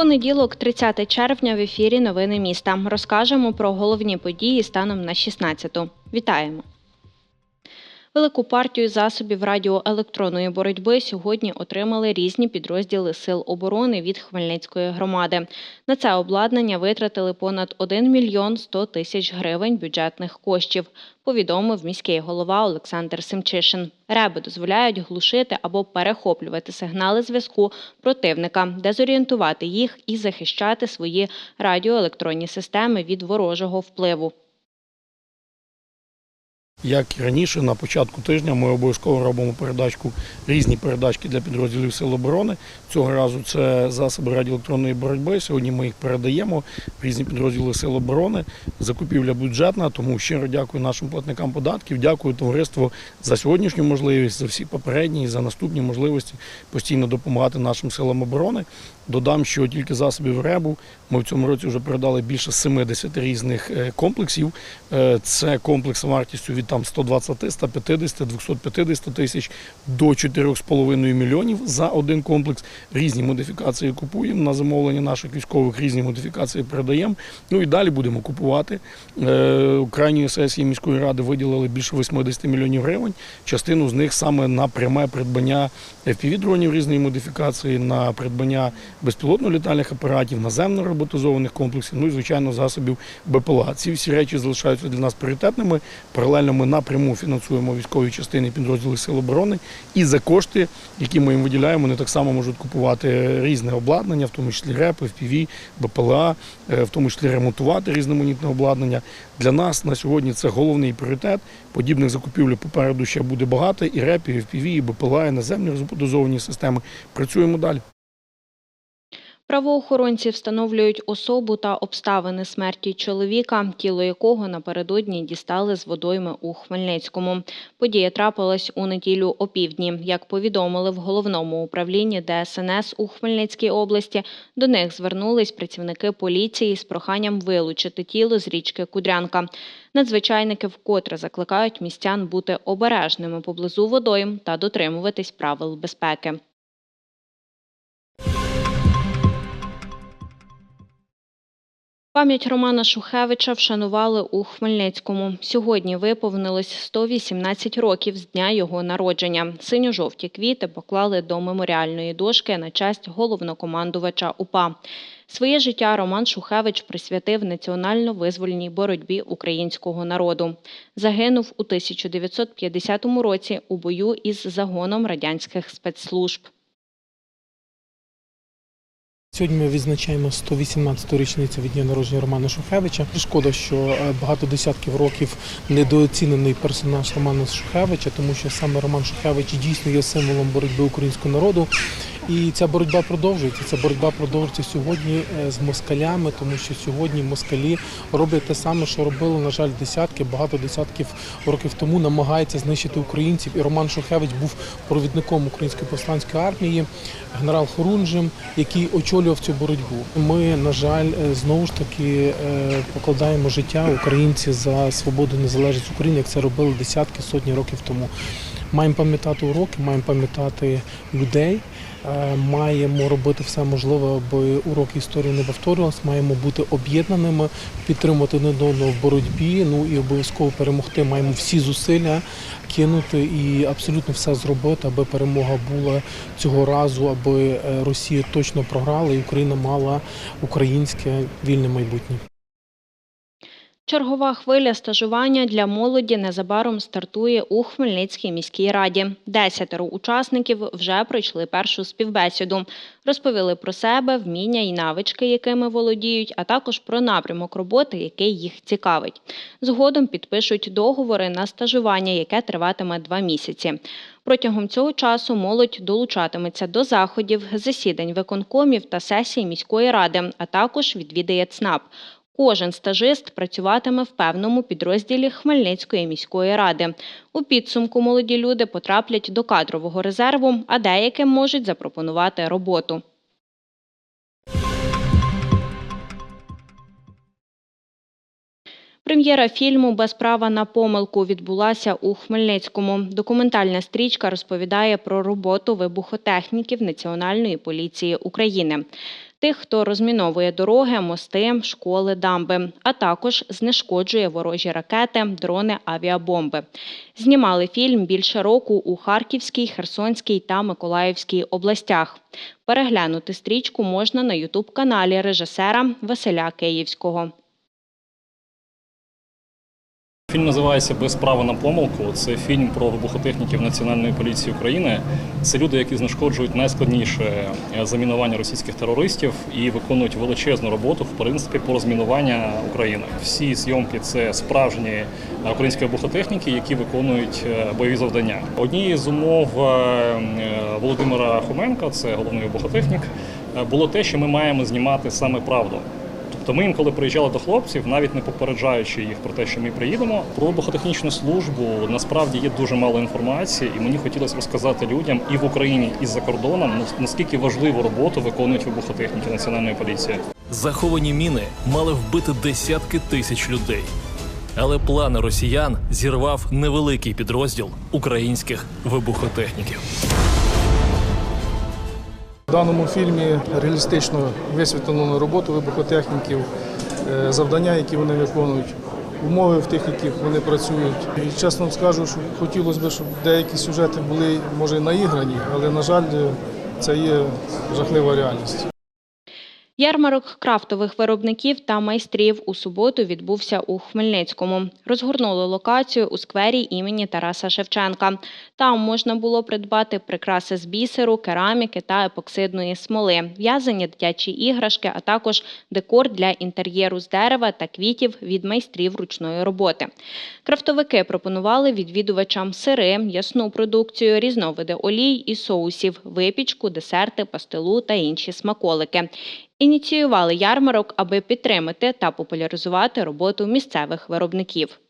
Понеділок, 30 червня, в ефірі Новини міста. Розкажемо про головні події станом на 16-ту. Вітаємо! Велику партію засобів радіоелектронної боротьби сьогодні отримали різні підрозділи Сил оборони від Хмельницької громади. На це обладнання витратили понад 1 мільйон 100 тисяч гривень бюджетних коштів, повідомив міський голова Олександр Семчишин. Реби дозволяють глушити або перехоплювати сигнали зв'язку противника, дезорієнтувати їх і захищати свої радіоелектронні системи від ворожого впливу. Як і раніше, на початку тижня ми обов'язково робимо передачку, різні передачки для підрозділів Сил оборони. Цього разу це засоби радіоелектронної боротьби. Сьогодні ми їх передаємо в різні підрозділи Сил оборони. Закупівля бюджетна, тому щиро дякую нашим платникам податків. Дякую товариству за сьогоднішню можливість, за всі попередні за наступні можливості постійно допомагати нашим силам оборони. Додам, що тільки засобів РЕБу ми в цьому році вже передали більше 70 різних е, комплексів. Е, Це комплекс вартістю від там 120, 150, 250 тисяч до 4,5 мільйонів за один комплекс. Різні модифікації купуємо на замовлення наших військових, різні модифікації передаємо. Ну і далі будемо купувати. Е, У крайньої сесії міської ради виділили більше 80 мільйонів гривень. Частину з них саме на пряме придбання FPV-дронів різної модифікації, на придбання безпілотно-літальних апаратів, наземно роботизованих комплексів, ну і звичайно засобів БПЛА. Ці всі речі залишаються для нас пріоритетними. Паралельно ми напряму фінансуємо військові частини підрозділи Сил оборони. І за кошти, які ми їм виділяємо, вони так само можуть купувати різне обладнання, в тому числі РЕП, FPV, БПЛА, е, в тому числі ремонтувати різноманітне обладнання. Для нас на сьогодні це головний пріоритет. Подібних закупівель попереду ще буде багато. І РЕП, і FPV, і БПЛА, і наземні роботизовані системи. Працюємо далі. Правоохоронці встановлюють особу та обставини смерті чоловіка, тіло якого напередодні дістали з водойми у Хмельницькому. Подія трапилась у неділю опівдні. Як повідомили в головному управлінні ДСНС у Хмельницькій області, до них звернулись працівники поліції з проханням вилучити тіло з річки Кудрянка. Надзвичайники вкотре закликають містян бути обережними поблизу водойм та дотримуватись правил безпеки. Пам'ять Романа Шухевича вшанували у Хмельницькому. Сьогодні виповнилось 118 років з дня його народження. Синьо-жовті квіти поклали до меморіальної дошки на честь головнокомандувача УПА. Своє життя Роман Шухевич присвятив національно-визвольній боротьбі українського народу. Загинув у 1950 році у бою із загоном радянських спецслужб. Сьогодні ми відзначаємо 118-ту річницю від дня народження Романа Шухевича. Шкода, що е, багато десятків років недооцінений персонаж Романа Шухевича, тому що саме Роман Шухевич дійсно є символом боротьби українського народу. І ця боротьба продовжується. Ця боротьба продовжується сьогодні е, з москалями, тому що сьогодні москалі роблять те саме, що робили, на жаль, десятки, багато десятків років тому намагаються знищити українців. І Роман Шухевич був провідником української повстанської армії, генерал Хорунжим, який очолював цю боротьбу. Ми, на жаль, е, знову ж таки е, покладаємо життя українці за свободу і незалежність України, як це робили десятки, сотні років тому. Маємо пам'ятати уроки, маємо пам'ятати людей. Е, Маємо робити все можливе, аби уроки історії не повторювалися. Маємо бути об'єднаними, підтримувати один в боротьбі. Ну і обов'язково перемогти. Маємо всі зусилля кинути і абсолютно все зробити, аби перемога була цього разу, аби е, Росія точно програла і Україна мала українське вільне майбутнє. Чергова хвиля стажування для молоді незабаром стартує у Хмельницькій міській раді. Десятеро учасників вже пройшли першу співбесіду. Розповіли про себе, вміння і навички, якими володіють, а також про напрямок роботи, який їх цікавить. Згодом підпишуть договори на стажування, яке триватиме два місяці. Протягом цього часу молодь долучатиметься до заходів, засідань виконкомів та сесій міської ради, а також відвідає ЦНАП. Кожен стажист працюватиме в певному підрозділі Хмельницької міської ради. У підсумку молоді люди потраплять до кадрового резерву, а деяким можуть запропонувати роботу. Прем'єра фільму Без права на помилку відбулася у Хмельницькому. Документальна стрічка розповідає про роботу вибухотехніків Національної поліції України. Тих, хто розміновує дороги, мости, школи, дамби, а також знешкоджує ворожі ракети, дрони, авіабомби. Знімали фільм більше року у Харківській, Херсонській та Миколаївській областях. Переглянути стрічку можна на ютуб-каналі режисера Василя Київського. Фільм називається Без права на помилку. Це фільм про вибухотехніків Національної поліції України. Це люди, які знешкоджують найскладніше е, замінування російських терористів і виконують величезну роботу в принципі по розмінуванню України. Всі зйомки це справжні е, українські вибухотехніки, які виконують е, бойові завдання. Однією з умов Володимира Хоменка, це головний вибухотехнік, було те, що ми маємо знімати саме правду. Тобто ми інколи приїжджали до хлопців, навіть не попереджаючи їх про те, що ми приїдемо. Про вибухотехнічну службу насправді є дуже мало інформації, і мені хотілося розказати людям і в Україні, і за кордоном наскільки важливу роботу виконують вибухотехніки національної поліції. Заховані міни мали вбити десятки тисяч людей. Але плани росіян зірвав невеликий підрозділ українських вибухотехніків. В даному фільмі реалістично висвітлено роботу вибухотехніків, е, завдання, які вони виконують, умови, в тих, яких вони працюють. І чесно скажу, що хотілося б, щоб деякі сюжети були може наіграні, але на жаль, це є жахлива реальність. Ярмарок крафтових виробників та майстрів у суботу відбувся у Хмельницькому. Розгорнули локацію у сквері імені Тараса Шевченка. Там можна було придбати прикраси з бісеру, кераміки та епоксидної смоли, в'язані дитячі іграшки, а також декор для інтер'єру з дерева та квітів від майстрів ручної роботи. Крафтовики пропонували відвідувачам сири, ясну продукцію, різновиди олій і соусів, випічку, десерти, пастилу та інші смаколики. Ініціювали ярмарок, аби підтримати та популяризувати роботу місцевих виробників.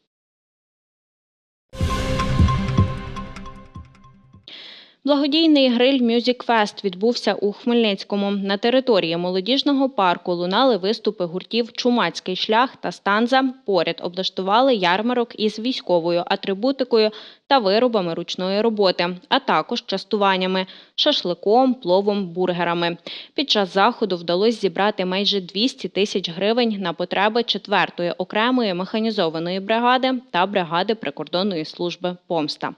Благодійний гриль Music Fest відбувся у Хмельницькому. На території молодіжного парку лунали виступи гуртів Чумацький шлях та станза. Поряд облаштували ярмарок із військовою атрибутикою та виробами ручної роботи, а також частуваннями шашликом, пловом, бургерами. Під час заходу вдалося зібрати майже 200 тисяч гривень на потреби 4-ї окремої механізованої бригади та бригади прикордонної служби Помста.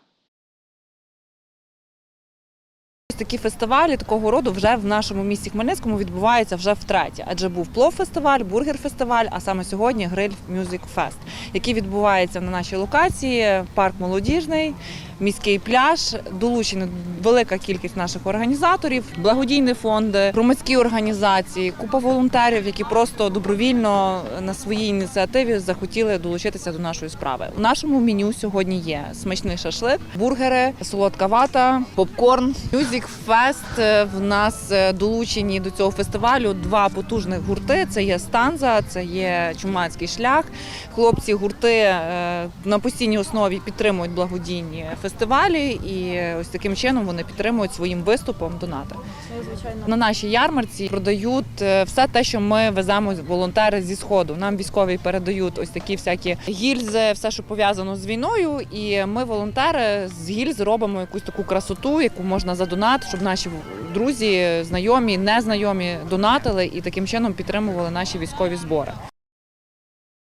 Такі фестивалі такого роду вже в нашому місті Хмельницькому відбуваються вже втретє. Адже був плов-фестиваль, бургер-фестиваль, а саме сьогодні гриль Мюзик Фест, який відбувається на нашій локації. Парк молодіжний, міський пляж. Долучена велика кількість наших організаторів, благодійні фонди, громадські організації, купа волонтерів, які просто добровільно на своїй ініціативі захотіли долучитися до нашої справи. У нашому меню сьогодні є смачний шашлик, бургери, солодка вата, попкорн. Fest е, в нас е, долучені до цього фестивалю два потужних гурти. Це є станза, це є чумацький шлях. Хлопці гурти е, на постійній основі підтримують благодійні фестивалі, і ось таким чином вони підтримують своїм виступом донати. На нашій ярмарці продають е, все те, що ми веземо волонтери зі сходу. Нам військові передають ось такі всякі гільзи, все, що пов'язано з війною. І ми, волонтери, з гільз робимо якусь таку красоту, яку можна задонати, щоб наші друзі, знайомі, незнайомі донатили і таким чином підтримували наші військові збори.